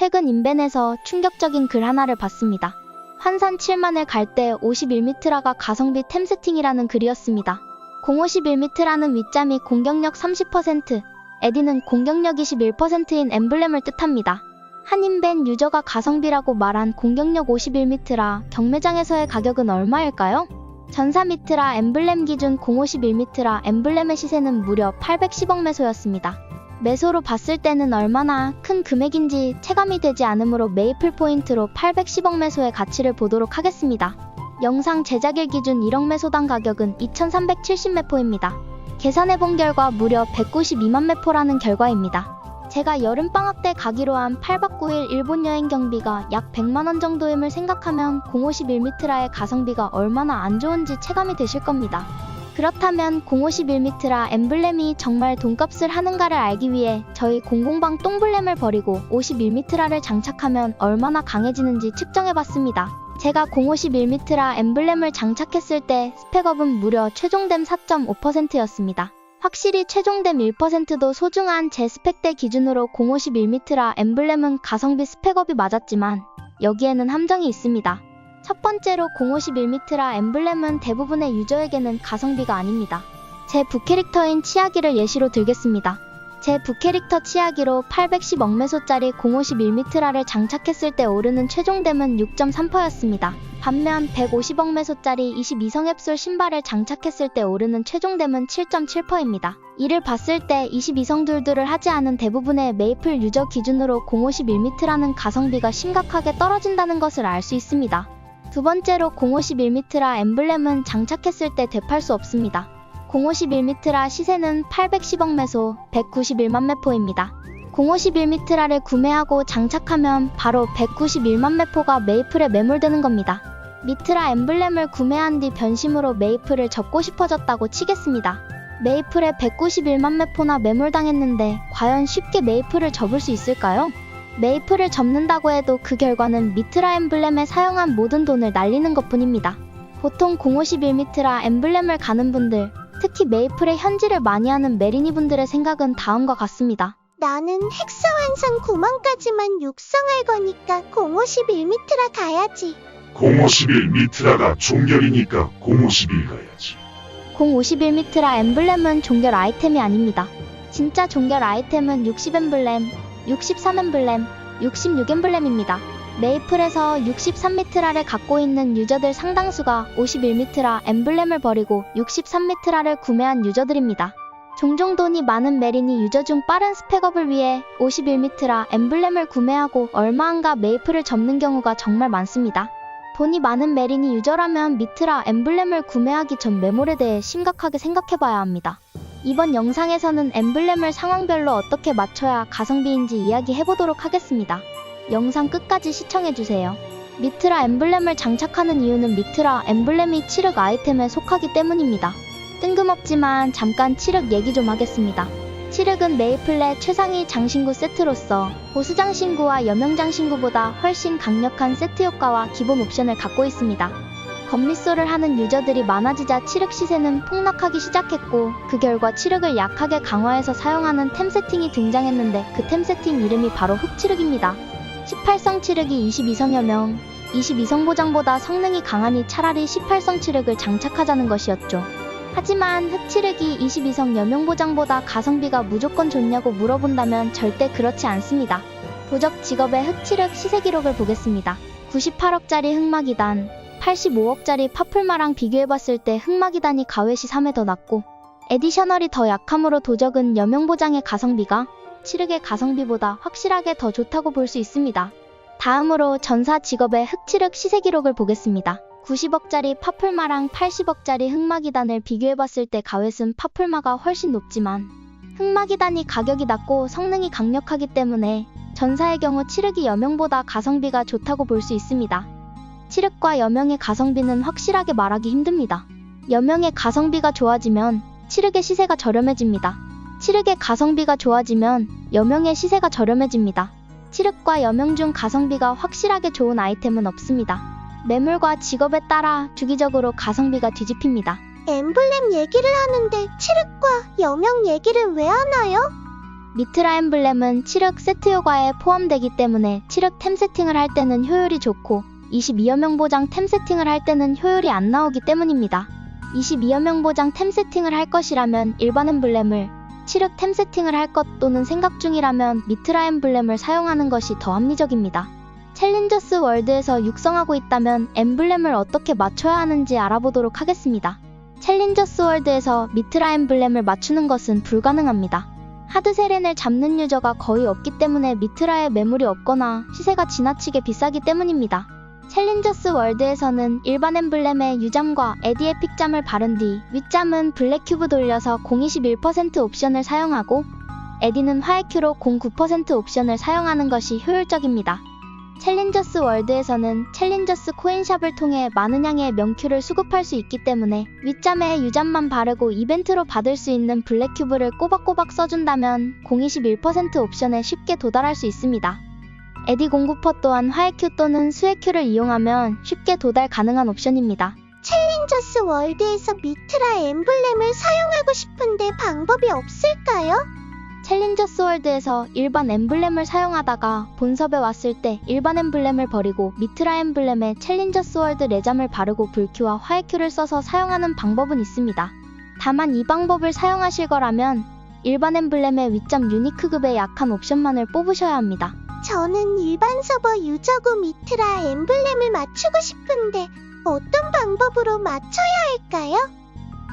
최근 인벤에서 충격적인 글 하나를 봤습니다. 환산 7만을 갈 때 51미트라가 가성비 템 세팅이라는 글이었습니다. 051미트라는 위짬이 공격력 30%, 에디는 공격력 21%인 엠블렘을 뜻합니다. 한 인벤 유저가 가성비라고 말한 공격력 51미트라 경매장에서의 가격은 얼마일까요? 전사 미트라 엠블렘 기준 051미트라 엠블렘의 시세는 무려 810억 매소였습니다. 매소로 봤을 때는 얼마나 큰 금액인지 체감이 되지 않으므로 메이플 포인트로 810억 매소의 가치를 보도록 하겠습니다. 영상 제작일 기준 1억 매소당 가격은 2370 매포입니다. 계산해본 결과 무려 192만 매포라는 결과입니다. 제가 여름방학 때 가기로 한 8박 9일 일본 여행 경비가 약 100만원 정도임을 생각하면 051미트라의 가성비가 얼마나 안 좋은지 체감이 되실 겁니다. 그렇다면 051미트라 엠블렘이 정말 돈값을 하는가를 알기 위해 저희 공공방 똥블렘을 버리고 51미트라를 장착하면 얼마나 강해지는지 측정해봤습니다. 제가 051미트라 엠블렘을 장착했을 때 스펙업은 무려 최종댐 4.5%였습니다. 확실히 최종댐 1%도 소중한 제 스펙대 기준으로 051미트라 엠블렘은 가성비 스펙업이 맞았지만 여기에는 함정이 있습니다. 첫 번째로 051미트라 엠블렘은 대부분의 유저에게는 가성비가 아닙니다. 제 부캐릭터인 치아기를 예시로 들겠습니다. 제 부캐릭터 치아기로 810억 매소짜리 051미트라를 장착했을 때 오르는 최종댐은 6.3%였습니다. 반면 150억 매소짜리 22성 앱솔 신발을 장착했을 때 오르는 최종댐은 7.7%입니다. 이를 봤을 때 22성 둘들을 하지 않은 대부분의 메이플 유저 기준으로 051미트라는 가성비가 심각하게 떨어진다는 것을 알 수 있습니다. 두 번째로 051미트라 엠블렘은 장착했을 때 되팔 수 없습니다. 051미트라 시세는 810억 매소 191만 매포입니다. 051미트라를 구매하고 장착하면 바로 191만 매포가 메이플에 매몰되는 겁니다. 미트라 엠블렘을 구매한 뒤 변심으로 메이플을 접고 싶어졌다고 치겠습니다. 메이플에 191만 매포나 매몰당했는데 과연 쉽게 메이플을 접을 수 있을까요? 메이플을 접는다고 해도 그 결과는 미트라 엠블렘에 사용한 모든 돈을 날리는 것 뿐입니다. 보통 051미트라 엠블렘을 가는 분들, 특히 메이플에 현질을 많이 하는 메리니 분들의 생각은 다음과 같습니다. 나는 헥사 완성 9만까지만 육성할 거니까 051미트라 가야지. 051 미트라가 종결이니까 051 가야지. 051미트라 엠블렘은 종결 아이템이 아닙니다. 진짜 종결 아이템은 60 엠블렘, 63엠블렘, 66엠블렘입니다. 메이플에서 63미트라를 갖고 있는 유저들 상당수가 51미트라 엠블렘을 버리고 63미트라를 구매한 유저들입니다. 종종 돈이 많은 메린이 유저 중 빠른 스펙업을 위해 51미트라 엠블렘을 구매하고 얼마 안가 메이플을 접는 경우가 정말 많습니다. 돈이 많은 메린이 유저라면 미트라 엠블렘을 구매하기 전 메몰에 대해 심각하게 생각해봐야 합니다. 이번 영상에서는 엠블렘을 상황별로 어떻게 맞춰야 가성비인지 이야기해보도록 하겠습니다. 영상 끝까지 시청해주세요. 미트라 엠블렘을 장착하는 이유는 미트라 엠블렘이 칠흑 아이템에 속하기 때문입니다. 뜬금없지만 잠깐 칠흑 얘기 좀 하겠습니다. 칠흑은 메이플의 최상위 장신구 세트로서 보스 장신구와 여명 장신구보다 훨씬 강력한 세트 효과와 기본 옵션을 갖고 있습니다. 검리소를 하는 유저들이 많아지자 칠흑 시세는 폭락하기 시작했고 그 결과 칠흑을 약하게 강화해서 사용하는 템 세팅이 등장했는데 그 템 세팅 이름이 바로 흑칠흑입니다. 18성 칠흑이 22성여 명, 22성 보장보다 성능이 강하니 차라리 18성 칠흑을 장착하자는 것이었죠. 하지만 흑칠흑이 22성 여명 보장보다 가성비가 무조건 좋냐고 물어본다면 절대 그렇지 않습니다. 도적 직업의 흑칠흑 시세 기록을 보겠습니다. 98억짜리 흑마기단, 85억짜리 파풀마랑 비교해봤을 때 흑마기단이 가외시 3회 더 낮고 에디셔널이 더 약함으로 도적은 여명보장의 가성비가 칠흑의 가성비보다 확실하게 더 좋다고 볼 수 있습니다. 다음으로 전사 직업의 흑칠흑 시세 기록을 보겠습니다. 90억짜리 파풀마랑 80억짜리 흑마기단을 비교해봤을 때 가외은 파풀마가 훨씬 높지만 흑마기단이 가격이 낮고 성능이 강력하기 때문에 전사의 경우 칠흑이 여명보다 가성비가 좋다고 볼 수 있습니다. 칠흑과 여명의 가성비는 확실하게 말하기 힘듭니다. 여명의 가성비가 좋아지면 칠흑의 시세가 저렴해집니다. 칠흑의 가성비가 좋아지면 여명의 시세가 저렴해집니다. 칠흑과 여명 중 가성비가 확실하게 좋은 아이템은 없습니다. 매물과 직업에 따라 주기적으로 가성비가 뒤집힙니다. 엠블렘 얘기를 하는데 칠흑과 여명 얘기를 왜 하나요? 미트라 엠블렘은 7흑 세트 효과에 포함되기 때문에 7흑 템 세팅을 할 때는 효율이 좋고 22여명 보장 템 세팅을 할 때는 효율이 안 나오기 때문입니다. 22여명 보장 템 세팅을 할 것이라면 일반 엠블렘을 7흑 템 세팅을 할 것 또는 생각 중이라면 미트라 엠블렘을 사용하는 것이 더 합리적입니다. 챌린저스 월드에서 육성하고 있다면 엠블렘을 어떻게 맞춰야 하는지 알아보도록 하겠습니다. 챌린저스 월드에서 미트라 엠블렘을 맞추는 것은 불가능합니다. 하드 세렌을 잡는 유저가 거의 없기 때문에 미트라에 매물이 없거나 시세가 지나치게 비싸기 때문입니다. 챌린저스 월드에서는 일반 엠블렘의 유잠과 에디의 픽잠을 바른 뒤 윗잠은 블랙 큐브 돌려서 021% 옵션을 사용하고 에디는 화해큐로 09% 옵션을 사용하는 것이 효율적입니다. 챌린저스 월드에서는 챌린저스 코인샵을 통해 많은 양의 명큐를 수급할 수 있기 때문에 윗잠에 유잠만 바르고 이벤트로 받을 수 있는 블랙큐브를 꼬박꼬박 써준다면 021% 옵션에 쉽게 도달할 수 있습니다. 에디 공구퍼 또한 화해큐 또는 수해큐를 이용하면 쉽게 도달 가능한 옵션입니다. 챌린저스 월드에서 미트라 엠블렘을 사용하고 싶은데 방법이 없을까요? 챌린저스 월드에서 일반 엠블렘을 사용하다가 본섭에 왔을 때 일반 엠블렘을 버리고 미트라 엠블렘에 챌린저스 월드 레잠을 바르고 불큐와 화해큐를 써서 사용하는 방법은 있습니다. 다만 이 방법을 사용하실 거라면 일반 엠블렘의 윗잠 유니크급의 약한 옵션만을 뽑으셔야 합니다. 저는 일반 서버 유저고 미트라 엠블렘을 맞추고 싶은데 어떤 방법으로 맞춰야 할까요?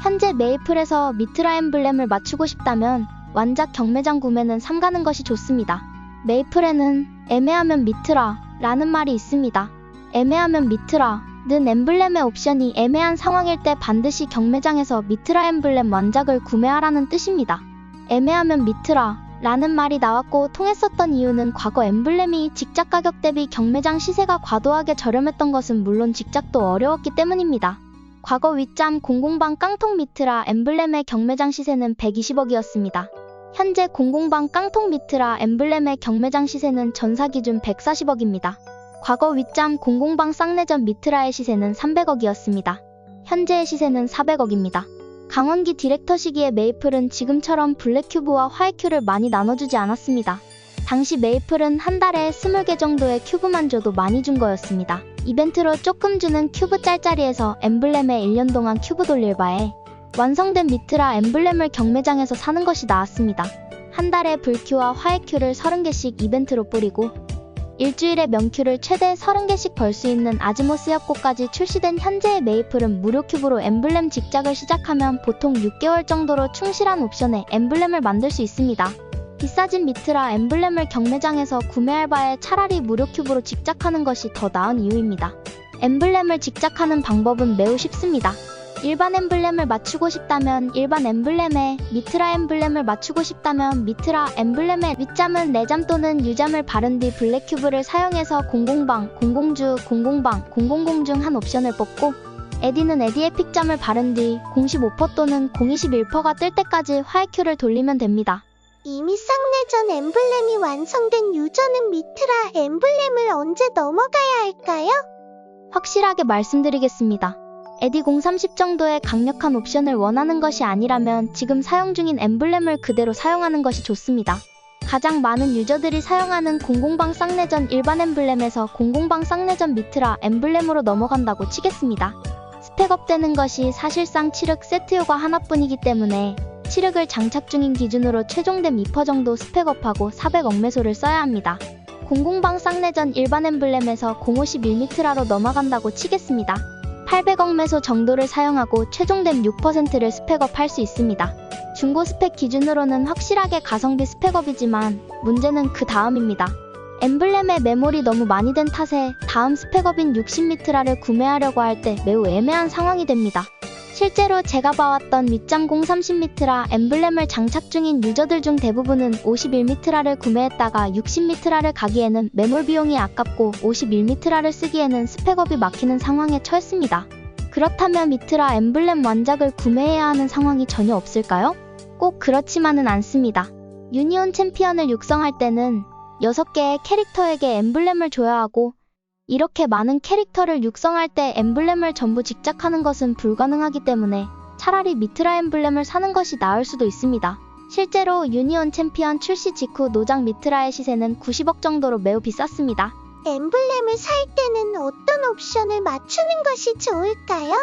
현재 메이플에서 미트라 엠블렘을 맞추고 싶다면 완작 경매장 구매는 삼가는 것이 좋습니다. 메이플에는 애매하면 미트라 라는 말이 있습니다. 애매하면 미트라 는 엠블렘의 옵션이 애매한 상황일 때 반드시 경매장에서 미트라 엠블렘 완작을 구매하라는 뜻입니다. 애매하면 미트라 라는 말이 나왔고 통했었던 이유는 과거 엠블렘이 직작 가격 대비 경매장 시세가 과도하게 저렴했던 것은 물론 직작도 어려웠기 때문입니다. 과거 윗잠 00방 깡통 미트라 엠블렘의 경매장 시세는 120억이었습니다. 현재 00방 깡통 미트라 엠블렘의 경매장 시세는 전사 기준 140억입니다. 과거 윗잠 00방 쌍내전 미트라의 시세는 300억이었습니다. 현재의 시세는 400억입니다. 강원기 디렉터 시기의 메이플은 지금처럼 블랙큐브와 화이큐를 많이 나눠주지 않았습니다. 당시 메이플은 한 달에 20개 정도의 큐브만 줘도 많이 준 거였습니다. 이벤트로 조금 주는 큐브 짤짜리에서 엠블렘에 1년 동안 큐브 돌릴 바에 완성된 미트라 엠블렘을 경매장에서 사는 것이 나았습니다. 한 달에 불큐와 화해큐를 30개씩 이벤트로 뿌리고 일주일에 명큐를 최대 30개씩 벌 수 있는 아즈모스 협곡까지 출시된 현재의 메이플은 무료 큐브로 엠블렘 직작을 시작하면 보통 6개월 정도로 충실한 옵션에 엠블렘을 만들 수 있습니다. 비싸진 미트라 엠블렘을 경매장에서 구매할 바에 차라리 무료 큐브로 직작하는 것이 더 나은 이유입니다. 엠블렘을 직작하는 방법은 매우 쉽습니다. 일반 엠블렘을 맞추고 싶다면 일반 엠블렘에 미트라 엠블렘을 맞추고 싶다면 미트라 엠블렘의 윗잠은 내잠 또는 유잠을 바른 뒤 블랙 큐브를 사용해서 00방, 00주, 00방, 000중한 옵션을 뽑고 에디는 에디의 픽잠을 바른 뒤05% 또는 021%가 뜰 때까지 화해큐를 돌리면 됩니다. 이미 쌍내전 엠블렘이 완성된 유저는 미트라 엠블렘을 언제 넘어가야 할까요? 확실하게 말씀드리겠습니다. 에디 030 정도의 강력한 옵션을 원하는 것이 아니라면 지금 사용 중인 엠블렘을 그대로 사용하는 것이 좋습니다. 가장 많은 유저들이 사용하는 00방 쌍내전 일반 엠블렘에서 00방 쌍내전 미트라 엠블렘으로 넘어간다고 치겠습니다. 스펙업 되는 것이 사실상 7흑 세트 효과 하나뿐이기 때문에 7흑을 장착 중인 기준으로 최종된 2% 정도 스펙업하고 400억 매소를 써야 합니다. 00방 쌍내전 일반 엠블렘에서 051미트라로 넘어간다고 치겠습니다. 800억 매소 정도를 사용하고 최종된 6%를 스펙업 할 수 있습니다. 중고 스펙 기준으로는 확실하게 가성비 스펙업이지만 문제는 그 다음입니다. 엠블렘의 메모리 너무 많이 된 탓에 다음 스펙업인 60미트라를 구매하려고 할 때 매우 애매한 상황이 됩니다. 실제로 제가 봐왔던 윗장 030미트라 엠블렘을 장착 중인 유저들 중 대부분은 51미트라를 구매했다가 60미트라를 가기에는 매몰 비용이 아깝고 51미트라를 쓰기에는 스펙업이 막히는 상황에 처했습니다. 그렇다면 미트라 엠블렘 완작을 구매해야 하는 상황이 전혀 없을까요? 꼭 그렇지만은 않습니다. 유니온 챔피언을 육성할 때는 6개의 캐릭터에게 엠블렘을 줘야 하고 이렇게 많은 캐릭터를 육성할 때 엠블렘을 전부 직작하는 것은 불가능하기 때문에 차라리 미트라 엠블렘을 사는 것이 나을 수도 있습니다. 실제로 유니온 챔피언 출시 직후 노장 미트라의 시세는 90억 정도로 매우 비쌌습니다. 엠블렘을 살 때는 어떤 옵션을 맞추는 것이 좋을까요?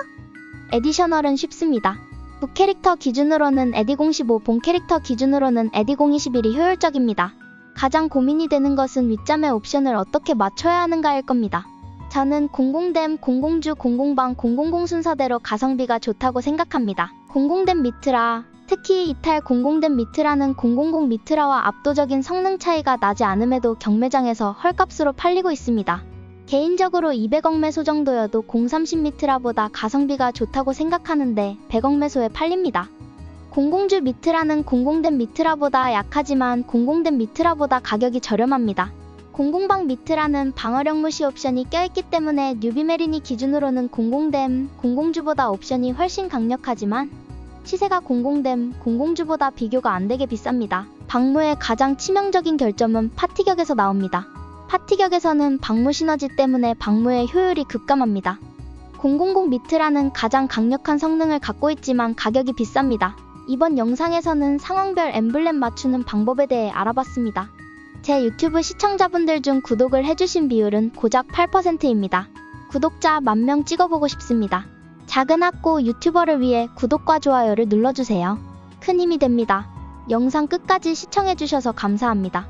에디셔널은 쉽습니다. 북 캐릭터 기준으로는 에디015, 본 캐릭터 기준으로는 에디021이 효율적입니다. 가장 고민이 되는 것은 윗잠의 옵션을 어떻게 맞춰야 하는가일 겁니다. 저는 공공댐, 공공주, 공공방, 공공공 순서대로 가성비가 좋다고 생각합니다. 공공댐 미트라, 특히 이탈 공공댐 미트라는 공공공 미트라와 압도적인 성능 차이가 나지 않음에도 경매장에서 헐값으로 팔리고 있습니다. 개인적으로 200억 매소 정도여도 030 미트라보다 가성비가 좋다고 생각하는데 100억 매소에 팔립니다. 공공주 미트라는 공공된 미트라보다 약하지만 공공된 미트라보다 가격이 저렴합니다. 공공방 미트라는 방어력 무시 옵션이 껴있기 때문에 뉴비메리니 기준으로는 공공댐, 공공주보다 옵션이 훨씬 강력하지만 시세가 공공댐, 공공주보다 비교가 안 되게 비쌉니다. 방무의 가장 치명적인 결점은 파티격에서 나옵니다. 파티격에서는 방무 시너지 때문에 방무의 효율이 급감합니다. 000 미트라는 가장 강력한 성능을 갖고 있지만 가격이 비쌉니다. 이번 영상에서는 상황별 엠블렘 맞추는 방법에 대해 알아봤습니다. 제 유튜브 시청자분들 중 구독을 해주신 비율은 고작 8%입니다. 구독자 만 명 찍어보고 싶습니다. 작은 학고 유튜버를 위해 구독과 좋아요를 눌러주세요. 큰 힘이 됩니다. 영상 끝까지 시청해주셔서 감사합니다.